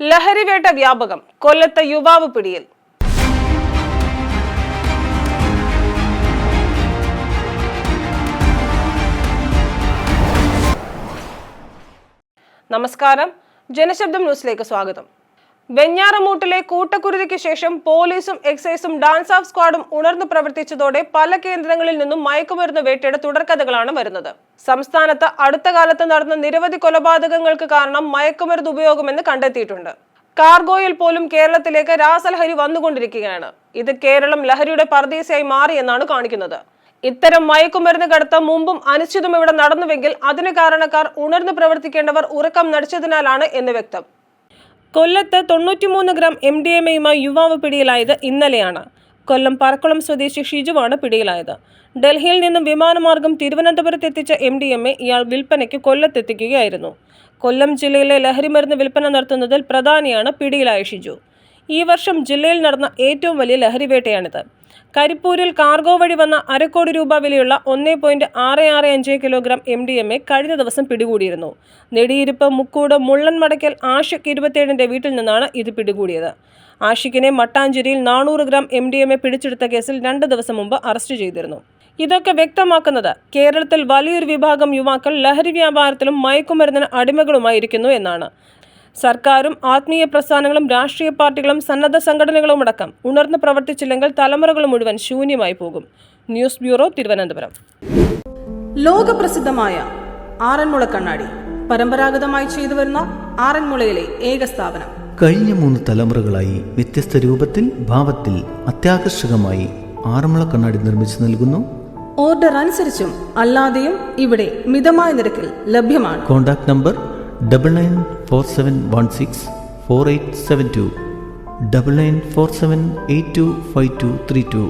ലഹരിവേട്ട വ്യാപകം കൊല്ലത്ത് യുവാവ് പിടിയിൽ. നമസ്കാരം. ജനശബ്ദം ന്യൂസിലേക്ക് സ്വാഗതം. വെഞ്ഞാറമൂട്ടിലെ കൂട്ടക്കുരുതിക്ക് ശേഷം പോലീസും എക്സൈസും ഡാൻസ് ഓഫ് സ്ക്വാഡും ഉണർന്നു പ്രവർത്തിച്ചതോടെ പല കേന്ദ്രങ്ങളിൽ നിന്നും മയക്കുമരുന്ന് വേട്ടയുടെ തുടർക്കഥകളാണ് വരുന്നത്. സംസ്ഥാനത്ത് അടുത്ത കാലത്ത് നടന്ന നിരവധി കൊലപാതകങ്ങൾക്ക് കാരണം മയക്കുമരുന്ന് ഉപയോഗമെന്ന് കണ്ടെത്തിയിട്ടുണ്ട്. കാർഗോയിൽ പോലും കേരളത്തിലേക്ക് രാസലഹരി വന്നുകൊണ്ടിരിക്കുകയാണ്. ഇത് കേരളം ലഹരിയുടെ പർദീസയായി മാറിയെന്നാണ് കാണിക്കുന്നത്. ഇത്തരം മയക്കുമരുന്ന് കടത്ത് മുമ്പും അനിശ്ചിതം ഇവിടെ നടന്നുവെങ്കിൽ അതിന് കാരണക്കാർ ഉണർന്നു പ്രവർത്തിക്കേണ്ടവർ ഉറക്കം നടിച്ചതിനാലാണ് എന്ന് വ്യക്തം. കൊല്ലത്ത് തൊണ്ണൂറ്റിമൂന്ന് ഗ്രാം എം ഡി എം എയുമായി യുവാവ് പിടിയിലായത് ഇന്നലെയാണ്. കൊല്ലം പറക്കുളം സ്വദേശി ഷിജുവാണ് പിടിയിലായത്. ഡൽഹിയിൽ നിന്നും വിമാനമാർഗം തിരുവനന്തപുരത്ത് എത്തിച്ച എം ഡി എം എ ഇയാൾ വിൽപ്പനയ്ക്ക് കൊല്ലത്തെത്തിക്കുകയായിരുന്നു കൊല്ലം ജില്ലയിലെ ലഹരിമരുന്ന് വിൽപ്പന നടത്തുന്നതിൽ പ്രധാനിയാണ് പിടിയിലായ ഷിജു. ഈ വർഷം ജില്ലയിൽ നടന്ന ഏറ്റവും വലിയ ലഹരിവേട്ടയാണിത്. കരിപ്പൂരിൽ കാർഗോ വഴി വന്ന അരക്കോടി രൂപ വിലയുള്ള ഒന്നേ പോയിന്റ് ആറ് ആറ് അഞ്ച് kilogram M D M A കഴിഞ്ഞ ദിവസം പിടികൂടിയിരുന്നു. നെടിയിരുപ്പ് മുക്കൂട് മുള്ളൻ മടക്കൽ ആഷിഖ് ഇരുപത്തിയേഴിന്റെ വീട്ടിൽ നിന്നാണ് ഇത് പിടികൂടിയത്. ആഷിഖിനെ മട്ടാഞ്ചേരിയിൽ നാനൂറ് gram M D M A പിടിച്ചെടുത്ത കേസിൽ രണ്ട് ദിവസം മുമ്പ് അറസ്റ്റ് ചെയ്തിരുന്നു. ഇതൊക്കെ വ്യക്തമാക്കുന്നത് കേരളത്തിൽ വലിയൊരു വിഭാഗം യുവാക്കൾ ലഹരി വ്യാപാരത്തിലും മയക്കുമരുന്നിന് അടിമകളുമായിരിക്കുന്നു എന്നാണ്. സർക്കാരും ആത്മീയ പ്രസ്ഥാനങ്ങളും രാഷ്ട്രീയ പാർട്ടികളും സന്നദ്ധ സംഘടനകളും അടക്കം ഉണർന്ന് പ്രവർത്തിച്ചില്ലെങ്കിൽ തലമുറകൾ മുഴുവൻ ശൂന്യമായി പോകും. News bureau Thiruvananthapuram. ലോകപ്രസിദ്ധമായ ആറന്മുള കണ്ണാടി പരമ്പരാഗതമായി ചെയ്തു വരുന്ന ആറന്മുളയിലെ ഏക സ്ഥാപനം. കഴിഞ്ഞ മൂന്ന് തലമുറകളായി വ്യത്യസ്ത രൂപത്തിൽ ഭാവത്തിൽ അത്യാകർഷകമായി ആറന്മുള കണ്ണാടി നിർമ്മിച്ചു നൽകുന്നു. ഓർഡർ അനുസരിച്ചും അല്ലാതെയും ഇവിടെ മിതമായ നിരക്കിൽ ലഭ്യമാണ്. Contact number double nine four seven one six four eight seven two double nine four seven eight two five two three two